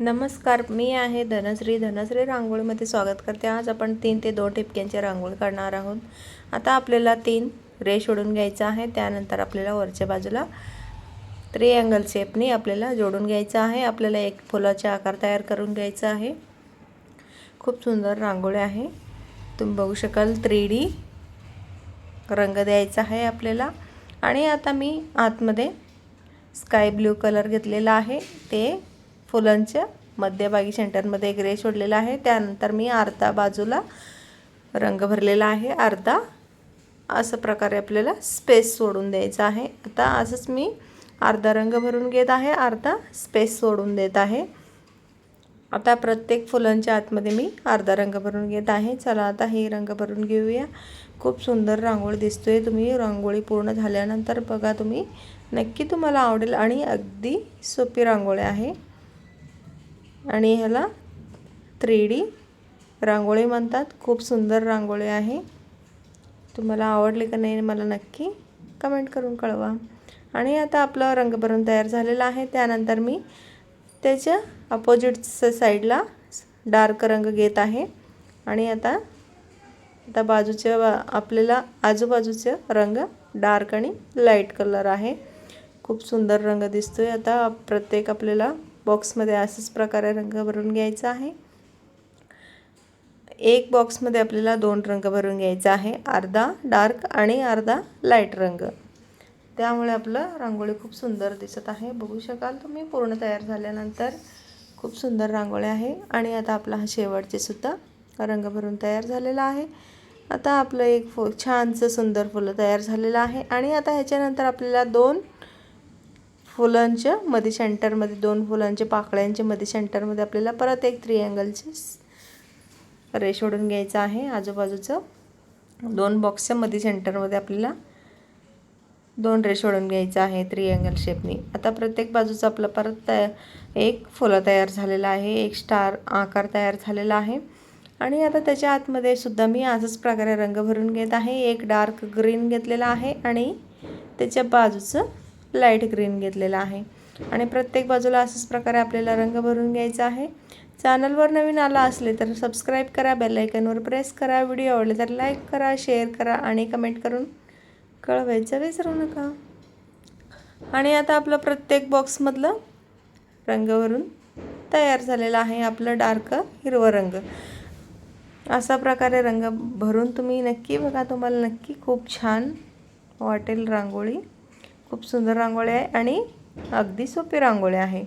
नमस्कार मी आहे धनश्री. धनश्री रांगोळीमध्ये स्वागत करते. आज आपण तीन ते दोन ठिपक्यांची रांगोळी काढणार आहोत. आता आपल्याला तीन रेष ओढून घ्यायचं आहे. त्यानंतर आपल्याला वरच्या बाजूला त्रिअँगल शेपनी आपल्याला जोडून घ्यायचं आहे. आपल्याला एक फुलाचा आकार तयार करून घ्यायचा आहे. खूप सुंदर रांगोळी आहे. तुम्ही बघू शकाल थ्री डी रंग द्यायचा आहे आपल्याला. आणि आता मी आतमध्ये स्काय ब्ल्यू कलर घेतलेला आहे. ते फुलांच्या मध्यभागी सेंटरमध्ये ग्रे सोडलेला आहे. त्यानंतर मी अर्धा बाजूला रंग भरलेला आहे. अर्धा असं प्रकारे आपल्याला स्पेस सोडून द्यायचा आहे. आता असंच मी अर्धा रंग भरून घेत आहे. अर्धा स्पेस सोडून देत आहे. आता प्रत्येक फुलांच्या आतमध्ये मी अर्धा रंग भरून घेत आहे. चला आता हे रंग भरून घेऊया. खूप सुंदर रांगोळी दिसतोय. तुम्ही रांगोळी पूर्ण झाल्यानंतर बघा तुम्ही. नक्की तुम्हाला आवडेल आणि अगदी सोपी रांगोळी आहे. आणि ह्याला थ्री डी रांगोळी म्हणतात. खूप सुंदर रांगोळी आहे. तुम्हाला आवडली का नाही मला नक्की कमेंट करून कळवा. आणि आता आपला रंग भरून तयार झालेला आहे. त्यानंतर मी त्याच्या अपोजिटच्या साईडला डार्क रंग घेत आहे. आणि आता आता बाजूच्या बा आपल्याला आजूबाजूचे रंग डार्क आणि लाइट कलर आहे. खूप सुंदर रंग दिसतो आहे आता प्रत्येक आपल्याला बॉक्समध्ये असंच प्रकारे रंग भरून घ्यायचा आहे. एक बॉक्समध्ये आपल्याला दोन रंग भरून घ्यायचा आहे. अर्धा डार्क आणि अर्धा लाइट रंग. त्यामुळे आपलं रांगोळी खूप सुंदर दिसत आहे. बघू शकाल तुम्ही पूर्ण तयार झाल्यानंतर खूप सुंदर रांगोळी आहे. आणि आता आपला हा शेवटचे सुद्धा रंग भरून तयार झालेला आहे. आता आपलं एक फु छानसं सुंदर फुलं तयार झालेलं आहे. आणि आता ह्याच्यानंतर आपल्याला दोन फुलांच्या मध्ये सेंटरमध्ये दोन फुलांच्या पाकळ्यांच्या मध्ये सेंटरमध्ये आपल्याला परत एक त्रिअँगलचे रेश ओढून घ्यायचं आहे. आजूबाजूचं दोन बॉक्सच्या मध्ये सेंटरमध्ये आपल्याला दोन रेश ओढून घ्यायचं आहे त्रिअँगल शेपनी आता प्रत्येक बाजूचं आपलं परत तया एक फुलं तयार झालेलं आहे एक स्टार आकार तयार झालेला आहे. आणि आता त्याच्या आतमध्ये सुद्धा मी असंच प्रकारे रंग भरून घेत आहे. एक डार्क ग्रीन घेतलेला आहे आणि त्याच्या बाजूचं लाइट ग्रीन घेतलेला आहे. आणि प्रत्येक बाजूला असंच प्रकारे आपल्याला रंग भरून घ्यायचा आहे. चॅनलवर नवीन आला असले तर सबस्क्राईब करा बेलायकनवर प्रेस करा. व्हिडिओ आवडले तर लाईक करा शेअर करा आणि कमेंट करून कळवायचं विसरू नका. आणि आता आपलं प्रत्येक बॉक्समधलं रंग भरून तयार झालेलं आहे आपलं डार्क हिरवं रंग. असा प्रकारे रंग भरून तुम्ही नक्की बघा. तुम्हाला नक्की खूप छान वाटेल रांगोळी. खूप सुंदर रांगोळी आहे आणि अगदी सोपी रांगोळी आहे.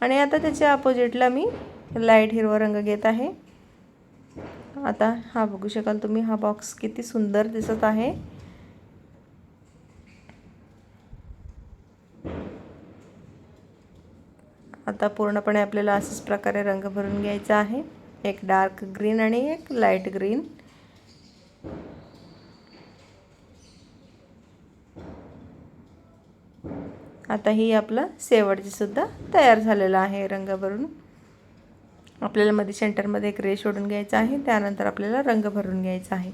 आणि आता त्याच्या अपोजिटला मी लाइट हिरवा रंग घेत आहे. आता हा बघू शकाल तुम्ही हा बॉक्स किती सुंदर दिसत आहे. आता पूर्णपणे आपल्याला असंच प्रकारे रंग भरून घ्यायचा आहे. एक डार्क ग्रीन आणि एक लाइट ग्रीन आता ही आपलं शेवटचीसुद्धा तयार झालेलं आहे रंग भरून. आपल्याला मध्ये सेंटरमध्ये एक रेश ओढून घ्यायचा आहे त्यानंतर आपल्याला रंग भरून घ्यायचा आहे.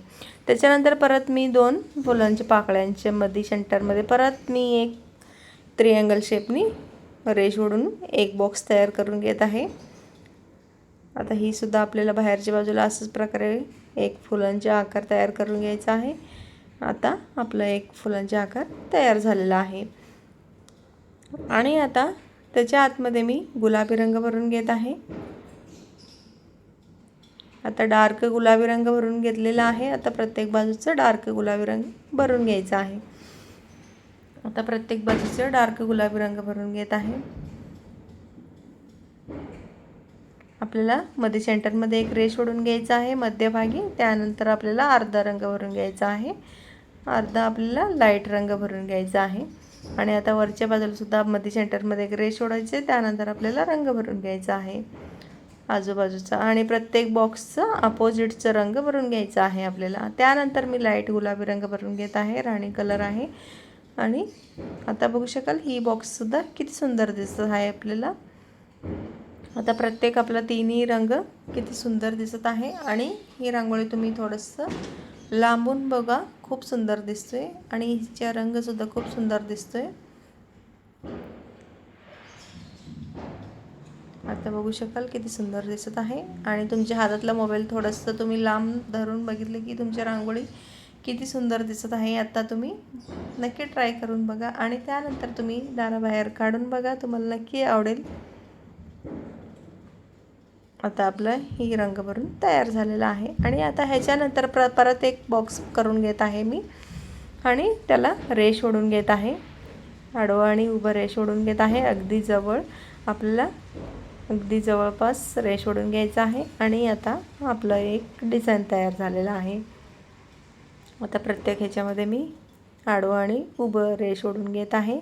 त्याच्यानंतर परत मी दोन फुलांच्या पाकळ्यांच्या मध्ये सेंटरमध्ये परत मी एक त्रिअँगल शेपनी रेश ओढून एक बॉक्स तयार करून घेत आहे. आता ही सुद्धा आपल्याला बाहेरच्या बाजूला असंच प्रकारे एक फुलांचे आकार तयार करून घ्यायचा आहे. आता आपलं एक फुलांचे आकार तयार झालेला आहे. आणि आता त्याच्या आतमध्ये मी गुलाबी रंग भरून घेत आहे. आता डार्क गुलाबी रंग भरून घेतलेला आहे. आता प्रत्येक बाजूचं डार्क गुलाबी रंग भरून घ्यायचा आहे. आता प्रत्येक बाजूचं डार्क गुलाबी रंग भरून घेत आहे. आपल्याला मध्ये सेंटरमध्ये एक रेश ओढून घ्यायचा आहे. मध्यभागी त्यानंतर आपल्याला अर्धा रंग भरून घ्यायचा आहे. अर्धा आपल्याला लाइट रंग भरून घ्यायचा आहे. आणि आता वरच्या बाजूला सुद्धा मध्ये सेंटरमध्ये एक रेश ओढायचे त्यानंतर आपल्याला रंग भरून घ्यायचा आहे. आजूबाजूचा आणि प्रत्येक बॉक्सचं अपोजिटचं रंग भरून घ्यायचा आहे आपल्याला. त्यानंतर मी लाइट गुलाबी रंग भरून घेत आहे. राणी कलर आहे. आणि आता बघू शकाल ही बॉक्ससुद्धा किती सुंदर दिसत आहे आपल्याला. आता प्रत्येक आपला तिन्ही रंग किती सुंदर दिसत आहे. आणि ही रांगोळी तुम्ही थोडंसं लांबून बघा खूप सुंदर दिसतोय आणि हिचा रंगसुद्धा खूप सुंदर दिसतोय. आता बघू शकाल किती सुंदर दिसत आहे. आणि तुमच्या हातातला मोबाईल थोडंसं तुम्ही लांब धरून बघितलं की तुमच्या रांगोळी किती सुंदर दिसत आहे आता तुम्ही नक्की ट्राय करून बघा. आणि त्यानंतर तुम्ही दाराबाहेर काढून बघा तुम्हाला नक्की आवडेल. आता आपलं ही रंग भरून तयार झालेला आहे. आणि आता ह्याच्यानंतर प्र परत एक बॉक्स करून घेत आहे मी. आणि त्याला रेश ओढून घेत आहे. आडवं आणि उभं रेश ओढून घेत आहे. अगदी जवळ आपल्याला अगदी जवळपास रेश ओढून घ्यायचं आहे. आणि आता आपलं एक डिझाईन तयार झालेलं आहे. आता प्रत्येक ह्याच्यामध्ये मी आडवं आणि उभं रेश ओढून घेत आहे.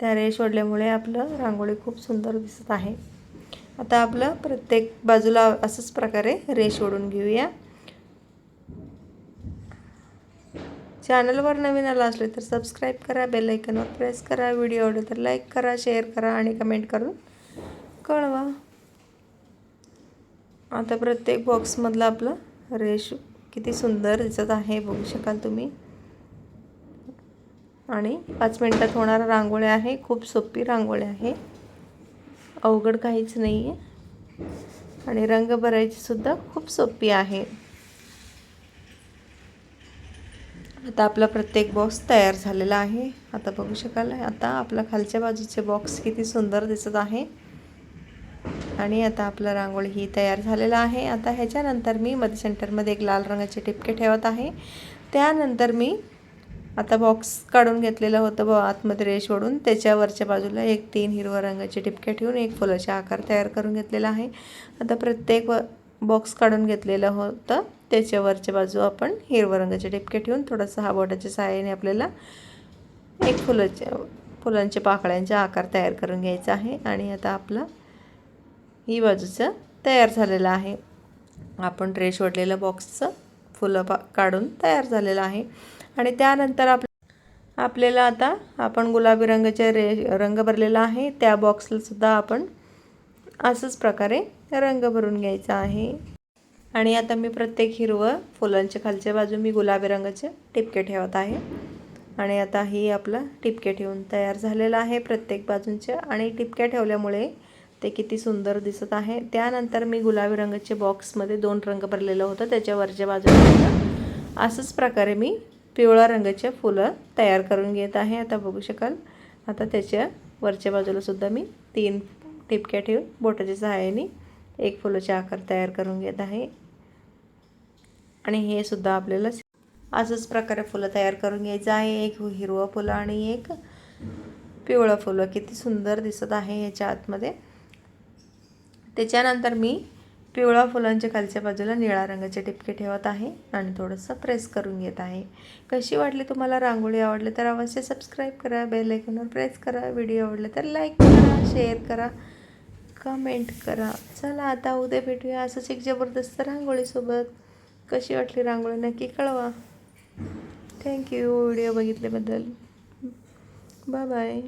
त्या रेश ओढल्यामुळे आपलं रांगोळी खूप सुंदर दिसत आहे. आता आपलं प्रत्येक बाजूला असंच प्रकारे रेश ओढून घेऊया. चॅनलवर नवीन आला असले तर सबस्क्राईब करा बेल आयकनवर प्रेस करा व्हिडिओ आवडले तर लाईक करा शेअर करा आणि कमेंट करून कळवा. आता प्रत्येक बॉक्समधलं आपलं रेश किती सुंदर दिसत आहे बघू शकाल तुम्ही. आणि पाच मिनटात होणारा रांगोळी आहे खूप सोपी रांगोळी आहे. अवघड काहीच नाही आहे आणि रंग भरायची सुद्धा खूप सोपी आहे. आता आपला प्रत्येक बॉक्स तयार झालेला आहे. आता बघू शकाल आता आपला खालच्या बाजूचे बॉक्स किती सुंदर दिसत आहे. आणि आता आपलं रांगोळी ही तयार झालेला आहे. आता ह्याच्यानंतर मी मध्ये सेंटरमध्ये एक लाल रंगाचे टिपके ठेवत आहे. त्यानंतर मी आता बॉक्स काढून घेतलेलं होतं ब आतमध्ये रेश ओढून. त्याच्यावरच्या बाजूला एक तीन हिरव्या रंगाचे टिपके ठेवून एक फुलाचे आकार तयार करून घेतलेला आहे. आता प्रत्येक व बॉक्स काढून घेतलेलं होतं. त्याच्यावरच्या बाजू आपण हिरव्या रंगाचे टिपके ठेवून थोडंसं हा बोटाच्या सहाय्याने आपल्याला एक फुलाच्या फुलांच्या पाकळ्यांचा आकार तयार करून घ्यायचा आहे. आणि आता आपलं ही बाजूचं तयार झालेलं आहे. आपण रेश ओढलेलं बॉक्सचं फुलं पा काढून तयार झालेलं आहे. आणि त्यानंतर आप आपल्याला आता आपण गुलाबी रंगाचे रे रंग भरलेला आहे. त्या बॉक्सलासुद्धा आपण असंच प्रकारे रंग भरून घ्यायचा आहे. आणि आता मी प्रत्येक हिरवं फुलांच्या खालच्या बाजू मी गुलाबी रंगाचे टिपके ठेवत आहे. आणि आता ही आपलं टिपके ठेवून तयार झालेलं आहे प्रत्येक बाजूंचे. आणि टिपक्या ठेवल्यामुळे ते किती सुंदर दिसत आहे. त्यानंतर मी गुलाबी रंगाचे बॉक्समध्ये दोन रंग भरलेलं होतं. त्याच्या वरच्या बाजूला असंच प्रकारे मी पिवळ्या रंगाचे फुलं तयार करून घेत आहे. आता बघू शकाल. आता त्याच्या वरच्या बाजूला सुद्धा मी तीन टिपक्या ठेवून बोटाच्या सहाय्याने एक फुलाचे आकार तयार करून घेत आहे. आणि हे सुद्धा आपल्याला असंच प्रकारे फुलं तयार करून घ्यायचं आहे. एक हिरवं फुलं आणि एक पिवळं फुलं. किती सुंदर दिसत आहे ह्याच्या आतमध्ये. त्याच्यानंतर मी पिवळा फुलांच्या खालच्या बाजूला निळा रंगाचे टिपके ठेवत आहे आणि थोडंसं प्रेस करून घेत आहे. कशी वाटली तुम्हाला रांगोळी आवडली तर अवश्य सबस्क्राईब करा बेल आयकॉनवर प्रेस करा व्हिडिओ आवडले तर लाईक करा शेअर करा कमेंट करा. चला आता उद्या भेटूया असंच एक जबरदस्त रांगोळीसोबत. कशी वाटली रांगोळी नक्की कळवा. Thank you video बघितल्याबद्दल. Bye bye